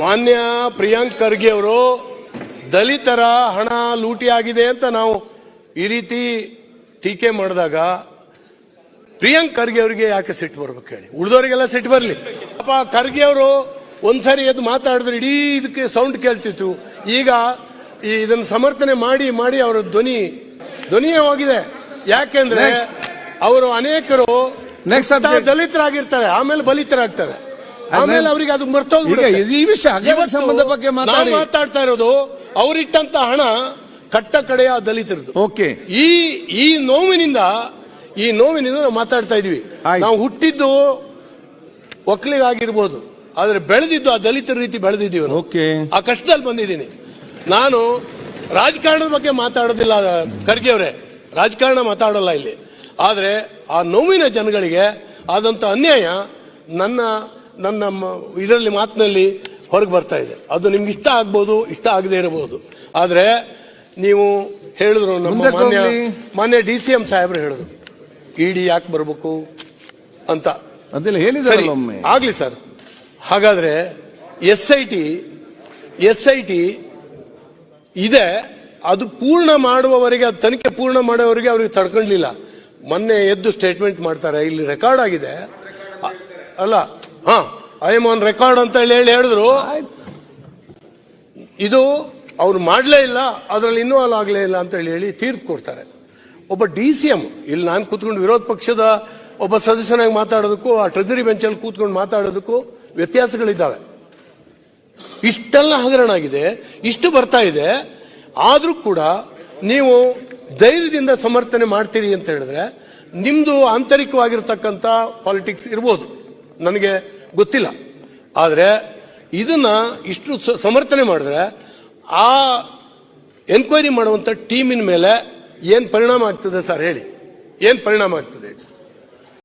ಮಾನ್ಯ ಪ್ರಿಯಾಂಕ್ ಖರ್ಗೆ ಅವರು ದಲಿತರ ಹಣ ಲೂಟಿ ಆಗಿದೆ ಅಂತ ನಾವು ಈ ರೀತಿ ಟೀಕೆ ಮಾಡಿದಾಗ ಪ್ರಿಯಾಂಕ್ ಖರ್ಗೆ ಅವರಿಗೆ ಯಾಕೆ ಸಿಟ್ಟು ಬರ್ಬೇಕು ಹೇಳಿ? ಉಳಿದವರಿಗೆಲ್ಲ ಸಿಟ್ಟು ಬರಲಿ. ಪಾಪ ಖರ್ಗೆ ಅವರು ಒಂದ್ಸರಿ ಎದ್ದು ಮಾತಾಡಿದ್ರು ಇಡೀ ಇದಕ್ಕೆ ಸೌಂಡ್ ಕೇಳ್ತಿತ್ತು. ಈಗ ಈ ಇದನ್ನ ಸಮರ್ಥನೆ ಮಾಡಿ ಮಾಡಿ ಅವರ ಧ್ವನಿ ಧ್ವನಿಯೇ ಹೋಗಿದೆ. ಯಾಕೆಂದ್ರೆ ಅವರು ಅನೇಕರು ದಲಿತರಾಗಿರ್ತಾರೆ ಆಮೇಲೆ ಬಲಿತರಾಗ್ತಾರೆ. ಆಮೇಲೆ ಅವರಿಗೆ ಅದು ಮರ್ತೋಗ್ಬಿಡುತ್ತೆ. ಈ ವಿಷಯ ಸಂಬಂಧ ಬಗ್ಗೆ ಮಾತಾಡಿ. ಮಾತಾಡ್ತಾ ಇರೋದು ಅವರಿಟ್ಟಂತ ಹಣ ಕಟ್ಟ ಕಡೆಯ ದಲಿತರದ್ದು. ಓಕೆ. ಈ ಈ ನೋವಿನಿಂದ ಈ ನೋವಿನಿಂದ ನಾವು ಮಾತಾಡ್ತಾ ಇದೀವಿ ನಾವು ಹುಟ್ಟಿದ್ದು ಒಕ್ಕಲಿಗಾಗಿರ್ಬೋದು. ಆದ್ರೆ ಬೆಳೆದಿದ್ದು ಆ ದಲಿತರ ರೀತಿ ಬೆಳೆದಿದ್ದೀವಿ ಓಕೆ. ಆ ಕಷ್ಟದಲ್ಲಿ ಬಂದಿದ್ದೀನಿ. ನಾನು ರಾಜಕಾರಣದ ಬಗ್ಗೆ ಮಾತಾಡೋದಿಲ್ಲ ಖರ್ಗೆ ಅವರೇ ರಾಜಕಾರಣ ಮಾತಾಡೋಲ್ಲ ಇಲ್ಲಿ. ಆದ್ರೆ ಆ ನೋವಿನ ಜನಗಳಿಗೆ ಆದಂತ ಅನ್ಯಾಯ ನನ್ನ ನನ್ನ ಇದರಲ್ಲಿ ಮಾತಿನಲ್ಲಿ ಹೊರಗೆ ಬರ್ತಾ ಇದೆ. ಅದು ನಿಮ್ಗೆ ಇಷ್ಟ ಆಗ್ಬೋದು ಇಷ್ಟ ಆಗದೆ ಇರಬಹುದು. ಆದ್ರೆ ನೀವು ಹೇಳಿದ್ರು ನಮ್ಮ ಮಾನ್ಯ ಡಿ ಸಿ ಎಂ ಸಾಹೇಬ್ರು ಹೇಳಿದ್ರು. ಇಡಿ ಯಾಕೆ ಬರಬೇಕು ಅಂತ. ಅದೆಲ್ಲ ಸರಿ ಆಗ್ಲಿ ಸರ್. ಹಾಗಾದ್ರೆ S I T S I T ಇದೆ ಅದು ಪೂರ್ಣ ಮಾಡುವವರೆಗೆ ಅದು ತನಿಖೆ ಪೂರ್ಣ ಮಾಡುವವರೆಗೆ ಅವ್ರಿಗೆ ತಡ್ಕೊಂಡ್ಲಿಲ್ಲ ಮೊನ್ನೆ ಎದ್ದು ಸ್ಟೇಟ್ಮೆಂಟ್ ಮಾಡ್ತಾರೆ ಇಲ್ಲಿ ರೆಕಾರ್ಡ್ ಆಗಿದೆ. ಅಲ್ಲ ಹಾ. ಐ ಎಂ ಆನ್ ರೆಕಾರ್ಡ್ ಅಂತ ಹೇಳಿ ಹೇಳಿ ಹೇಳಿದ್ರು. ಇದು ಅವ್ರು ಮಾಡಲೇ ಇಲ್ಲ, ಅದರಲ್ಲಿ ಇನ್ನೂ ಅಲ್ಲ ಆಗಲೇ ಇಲ್ಲ ಅಂತ ಹೇಳಿ ಹೇಳಿ ತೀರ್ಪು ಕೊಡ್ತಾರೆ. ಒಬ್ಬ ಡಿ ಸಿ ಎಂ ಇಲ್ಲಿ ನಾನು ಕೂತ್ಕೊಂಡು ವಿರೋಧ ಪಕ್ಷದ ಒಬ್ಬ ಸದಸ್ಯನಾಗಿ ಮಾತಾಡೋದಕ್ಕೂ, ಆ ಟ್ರೆಜರಿ ಬೆಂಚಲ್ಲಿ ಕೂತ್ಕೊಂಡು ಮಾತಾಡೋದಕ್ಕೂ ವ್ಯತ್ಯಾಸಗಳಿದ್ದಾವೆ. ಇಷ್ಟೆಲ್ಲ ಹಗರಣ ಆಗಿದೆ ಇಷ್ಟು ಬರ್ತಾ ಇದೆ. ಆದರೂ ಕೂಡ ನೀವು ಧೈರ್ಯದಿಂದ ಸಮರ್ಥನೆ ಮಾಡ್ತೀರಿ ಅಂತ ಹೇಳಿದ್ರೆ, ನಿಮ್ದು ಆಂತರಿಕವಾಗಿರ್ತಕ್ಕಂಥ ಪಾಲಿಟಿಕ್ಸ್ ಇರ್ಬೋದು. ನನಗೆ ಗೊತ್ತಿಲ್ಲ. ಆದರೆ ಇದನ್ನ ಇಷ್ಟು ಸಮರ್ಥನೆ ಮಾಡಿದ್ರೆ ಆ ಎನ್ಕ್ವೈರಿ ಮಾಡುವಂತ ಟೀಮಿನ ಮೇಲೆ ಏನು ಪರಿಣಾಮ ಆಗ್ತದೆ ಸರ್ ಹೇಳಿ? ಏನು ಪರಿಣಾಮ ಆಗ್ತದೆ?